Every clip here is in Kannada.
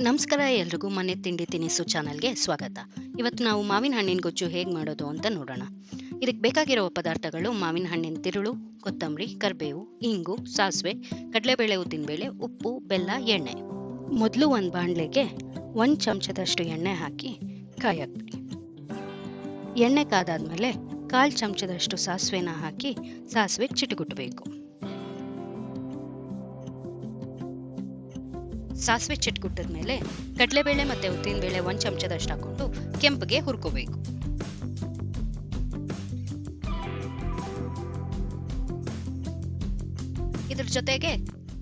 ನಮಸ್ಕಾರ, ಎಲ್ರಿಗೂ ಮನೆ ತಿಂಡಿ ತಿನಿಸು ಚಾನಲ್ಗೆ ಸ್ವಾಗತ. ಇವತ್ತು ನಾವು ಮಾವಿನ ಹಣ್ಣಿನ ಗೊಜ್ಜು ಹೇಗೆ ಮಾಡೋದು ಅಂತ ನೋಡೋಣ. ಇದಕ್ಕೆ ಬೇಕಾಗಿರುವ ಪದಾರ್ಥಗಳು ಮಾವಿನ ಹಣ್ಣಿನ ತಿರುಳು, ಕೊತ್ತಂಬರಿ, ಕರಿಬೇವು, ಇಂಗು, ಸಾಸಿವೆ, ಕಡಲೆಬೇಳೆ ಉದ್ದಿನಬೇಳೆ, ಉಪ್ಪು, ಬೆಲ್ಲ, ಎಣ್ಣೆ. ಮೊದಲು ಒಂದು ಬಾಣಲೆಗೆ ಒಂದು ಚಮಚದಷ್ಟು ಎಣ್ಣೆ ಹಾಕಿ ಕಾಯಕ್ಬಿಡಿ ಎಣ್ಣೆ ಕಾದಾದ್ಮೇಲೆ ಕಾಲು ಚಮಚದಷ್ಟು ಸಾಸಿವೆನ ಹಾಕಿ ಸಾಸಿವೆ ಚಿಟುಗುಟ್ಟಬೇಕು ಸಾಸಿವೆ ಚಿಟ್ಗುಟ್ಟದ ಮೇಲೆ ಕಡಲೆಬೇಳೆ ಮತ್ತೆ ಉದ್ದಿನಬೇಳೆ ಒಂದು ಚಮಚದಷ್ಟು ಹಾಕೊಂಡು ಕೆಂಪಿಗೆ ಹುರ್ಕೋಬೇಕು. ಇದ್ರ ಜೊತೆಗೆ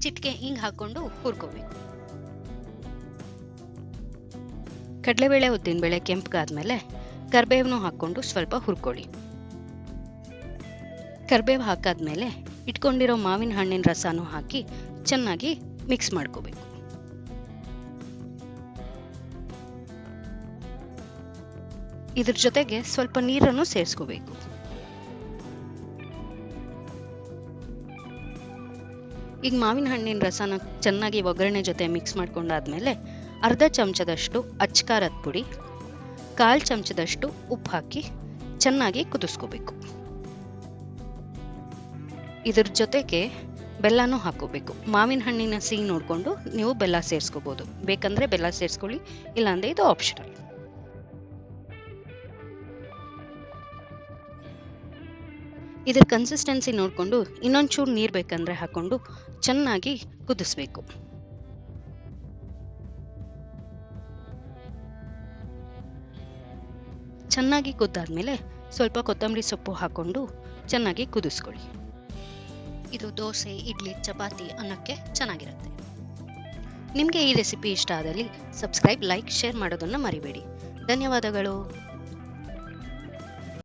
ಚಿಟ್ಕೆ ಹಿಂಗ್ ಹಾಕೊಂಡು ಹುರ್ಕೋಬೇಕು. ಕಡಲೆಬೇಳೆ ಉದ್ದಿನಬೇಳೆ ಕೆಂಪಗಾದ್ಮೇಲೆ ಕರ್ಬೇವನು ಹಾಕೊಂಡು ಸ್ವಲ್ಪ ಹುರ್ಕೊಳ್ಳಿ. ಕರ್ಬೇವು ಹಾಕಾದ್ಮೇಲೆ ಇಟ್ಕೊಂಡಿರೋ ಮಾವಿನ ಹಣ್ಣಿನ ರಸನೂ ಹಾಕಿ ಚೆನ್ನಾಗಿ ಮಿಕ್ಸ್ ಮಾಡ್ಕೋಬೇಕು. ಇದ್ರ ಜೊತೆಗೆ ಸ್ವಲ್ಪ ನೀರನ್ನು ಸೇರಿಸ್ಕೋಬೇಕು. ಈಗ ಮಾವಿನ ಹಣ್ಣಿನ ರಸನ ಚೆನ್ನಾಗಿ ಒಗ್ಗರಣೆ ಜೊತೆ ಮಿಕ್ಸ್ ಮಾಡ್ಕೊಂಡಾದ್ಮೇಲೆ ಅರ್ಧ ಚಮಚದಷ್ಟು ಅಚ್ಕಾರದ ಪುಡಿ, ಕಾಲು ಚಮಚದಷ್ಟು ಉಪ್ಪು ಹಾಕಿ ಚೆನ್ನಾಗಿ ಕುದಿಸ್ಕೋಬೇಕು. ಇದ್ರ ಜೊತೆಗೆ ಬೆಲ್ಲನೂ ಹಾಕೋಬೇಕು ಮಾವಿನ ಹಣ್ಣಿನ ಸಿಹಿ ನೋಡಿಕೊಂಡು ನೀವು ಬೆಲ್ಲ ಸೇರಿಸ್ಕೋಬೋದು. ಬೇಕಂದರೆ ಬೆಲ್ಲ ಸೇರಿಸ್ಕೊಳ್ಳಿ, ಇಲ್ಲಾಂದರೆ ಇದು ಆಪ್ಷನಲ್ ಇದ್ರ ಕನ್ಸಿಸ್ಟೆನ್ಸಿ ನೋಡಿಕೊಂಡು ಇನ್ನೊಂಚೂರು ನೀರು ಬೇಕಂದ್ರೆ ಹಾಕೊಂಡು ಚೆನ್ನಾಗಿ ಕುದಿಸ್ಬೇಕು. ಚೆನ್ನಾಗಿ ಕುದ್ದಾದ್ಮೇಲೆ ಸ್ವಲ್ಪ ಕೊತ್ತಂಬರಿ ಸೊಪ್ಪು ಹಾಕೊಂಡು ಚೆನ್ನಾಗಿ ಕುದಿಸ್ಕೊಳ್ಳಿ. ಇದು ದೋಸೆ, ಇಡ್ಲಿ, ಚಪಾತಿ ಅನ್ನಕ್ಕೆ ಚೆನ್ನಾಗಿರುತ್ತೆ. ನಿಮಗೆ ಈ ರೆಸಿಪಿ ಇಷ್ಟ ಆದಲ್ಲಿ ಸಬ್ಸ್ಕ್ರೈಬ್ ಲೈಕ್ ಶೇರ್ ಮಾಡೋದನ್ನು ಮರಿಬೇಡಿ. ಧನ್ಯವಾದಗಳು.